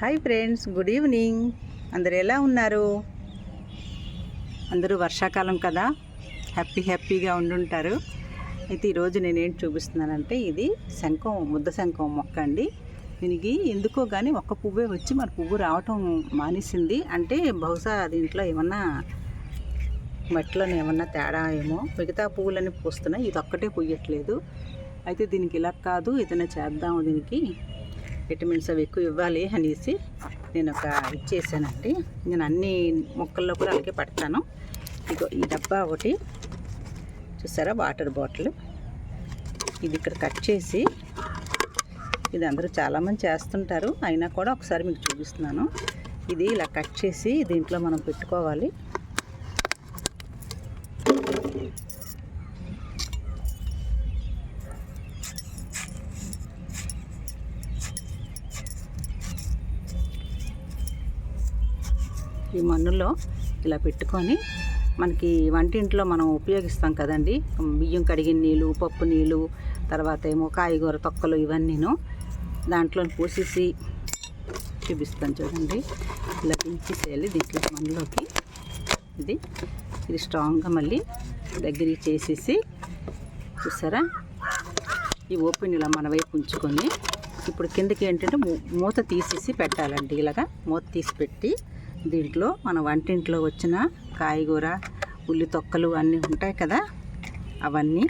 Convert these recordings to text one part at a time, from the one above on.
Hi friends good evening. అందరు ఎలా ఉన్నారు? అందరూ వర్షాకాలం కదా? హ్యాపీ హ్యాపీగా ఉండుంటారు. అయితే ఈరోజు నేనేం చూపిస్తున్నానంటే ఇది శంఖం ముద్ద శంఖం మొక్క అండి. దీనికి ఎందుకో కానీ ఒక్క పువ్వే వచ్చి మన పువ్వు రావటం మానేసింది. అంటే బహుశా దీంట్లో ఏమన్నా మట్టిలోనే ఏమన్నా తేడా ఏమో మిగతా పువ్వులన్నీ పూస్తున్నాయి. ఇది ఒక్కటే పూయట్లేదు. అయితే దీనికి ఇలా కాదు ఏదైనా చేద్దాం దీనికి. విటమిన్స్ అవి ఎక్కువ ఇవ్వాలి అనేసి నేను ఒక ఇచ్చేసానండి నేను అన్ని మొక్కల్లో కూడా అలాగే పడతాను. ఇగో ఈ డబ్బా ఒకటి. చూసారా? Water bottle. ఇది ఇక్కడ కట్ చేసి ఇది అందరూ చాలామంది చేస్తుంటారు. అయినా కూడా ఒకసారి మీకు చూపిస్తున్నాను. ఇది ఇలా కట్ చేసి దీంట్లో మనం పెట్టుకోవాలి. ఈ మన్నులో ఇలా పెట్టుకొని మనకి వంటింట్లో మనం ఉపయోగిస్తాం కదండి. బియ్యం కడిగిన నీళ్ళు పప్పు నీళ్ళు తర్వాత ఏమో కాయగూర తొక్కలు ఇవన్నీను దాంట్లో పోసేసి చూపిస్తాను చూడండి. ఇలా దించేసేయాలి దీంట్లో మన్నులోకి ఇది. ఇది స్ట్రాంగ్గా మళ్ళీ దగ్గరికి చేసేసి చూసారా? ఈ ఓపెన్ ఇలా మన వైపు ఉంచుకొని ఇప్పుడు కిందకి ఏంటంటే మూ- మూత తీసేసి పెట్టాలండి ఇలాగా. మూత తీసి పెట్టి దీంట్లో మన వంటింట్లో వచ్చిన కాయగూర ఉల్లి తొక్కలు అన్నీ ఉంటాయి కదా? అవన్నీ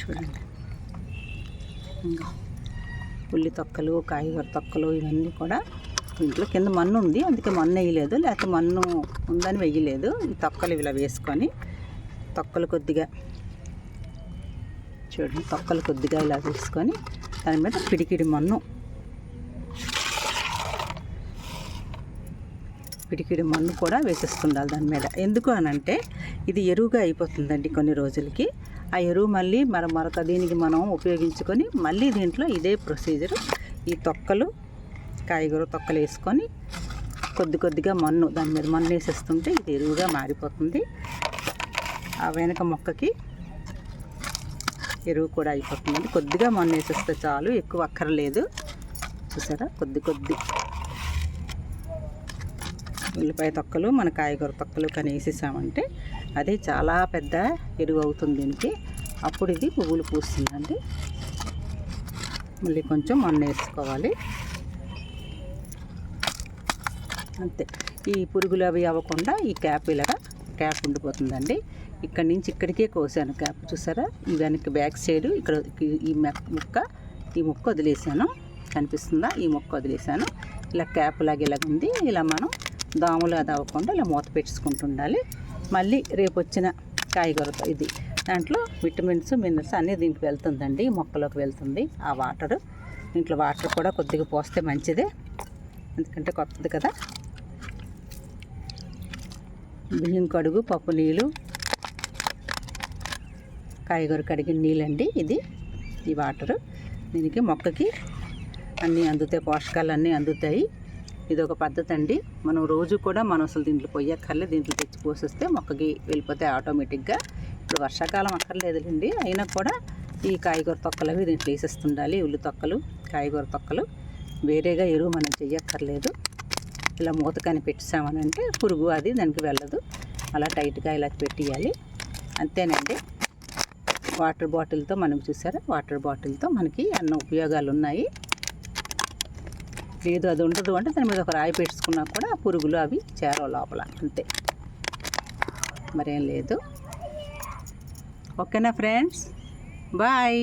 చూడండి. ఇంకా ఉల్లి తొక్కలు కాయగూర తొక్కలు ఇవన్నీ కూడా దీంట్లో కింద మన్ను ఉంది. అందుకే మన్ను వేయలేదు. లేకపోతే మన్ను ఉందని వేయలేదు. ఈ తొక్కలు ఇలా వేసుకొని తొక్కలు కొద్దిగా చూడండి. తొక్కలు కొద్దిగా ఇలా వేసుకొని దాని మీద పిడికిడి మన్ను పిడికిడి మన్ను కూడా వేసేస్తుండాలి దాని మీద. ఎందుకు అని అంటే ఇది ఎరువుగా అయిపోతుందండి కొన్ని రోజులకి. ఆ ఎరువు మళ్ళీ మన మరొక దీనికి మనం ఉపయోగించుకొని మళ్ళీ దీంట్లో ఇదే ప్రొసీజర్. ఈ తొక్కలు కాయగూర తొక్కలు వేసుకొని కొద్ది కొద్దిగా మన్ను దాని మీద మన్ను వేసేస్తుంటే ఇది ఎరువుగా మారిపోతుంది. ఆ వెనక మొక్కకి ఎరువు కూడా అయిపోతుందండి. కొద్దిగా మన్ను వేసేస్తే చాలు ఎక్కువ అక్కర్లేదు. చూసారా? కొద్ది కొద్ది. ఉల్లిపాయ తొక్కలు మన కాయగూర తొక్కలు కానీ వేసేసామంటే అది చాలా పెద్ద ఎరువు అవుతుంది దీనికి. అప్పుడు ఇది పువ్వులు పూస్తుందండి. మళ్ళీ కొంచెం మన్ను వేసుకోవాలి. అంతే. ఈ పురుగులు అవి అవ్వకుండా ఈ క్యాప్ ఇలాగా క్యాప్ ఉండిపోతుందండి. ఇక్కడ నుంచి ఇక్కడికే కోసాను క్యాప్ చూసారా? దానికి బ్యాక్ సైడ్ ఇక్కడ ఈ- ముక్క ఈ ముక్క వదిలేసాను. కనిపిస్తుందా? ఈ ముక్క వదిలేసాను. ఇలా క్యాప్ లాగా ఇలాగ ఉంది ఇలా మనం దాములు అది అవ్వకుండా ఇలా మూత పెట్టుకుంటుండాలి మళ్ళీ రేపు వచ్చిన కాయగూరతో ఇది. దాంట్లో విటమిన్స్ మినరల్స్ అన్నీ దీనికి వెళ్తుందండి. మొక్కలోకి వెళ్తుంది ఆ వాటర్. దీంట్లో వాటర్ కూడా కొద్దిగా పోస్తే మంచిదే. ఎందుకంటే కొత్తది కదా. బియ్యం కడుగు పప్పు నీళ్ళు. కాయగూర కడిగిన నీళ్ళండి ఇది ఈ వాటరు. దీనికి మొక్కకి అన్నీ అందుతాయి పోషకాలు అన్నీ అందుతాయి. ఇది ఒక పద్ధతి అండి మనం రోజు కూడా మనం అసలు దీంట్లో పొయ్యక్కర్లే దీంట్లో తెచ్చి పోసేస్తే మొక్కకి వెళ్ళిపోతే ఆటోమేటిక్గా ఇప్పుడు వర్షాకాలం అక్కర్లేదులేండి. అయినా కూడా ఈ కాయగూర తొక్కలు అవి దీంట్లో వేసేస్తుండాలి ఉల్లి తొక్కలు కాయగూర తొక్కలు. వేరేగా ఎరువు మనం చెయ్యక్కర్లేదు. ఇలా మూతకాని పెట్టేసామనంటే పురుగు అది దానికి వెళ్ళదు. అలా టైట్గా ఇలా పెట్టేయాలి. అంతేనండి. వాటర్ బాటిల్తో మనం చూసారా? వాటర్ బాటిల్తో మనకి అన్న ఉపయోగాలు ఉన్నాయి లేదు అది ఉండదు అంటే దాని మీద ఒక రాయి పెట్టుకున్నా కూడా పురుగులు అవి చేరవు లోపల అంతే. మరేం లేదు. ఓకేనా ఫ్రెండ్స్? బాయ్.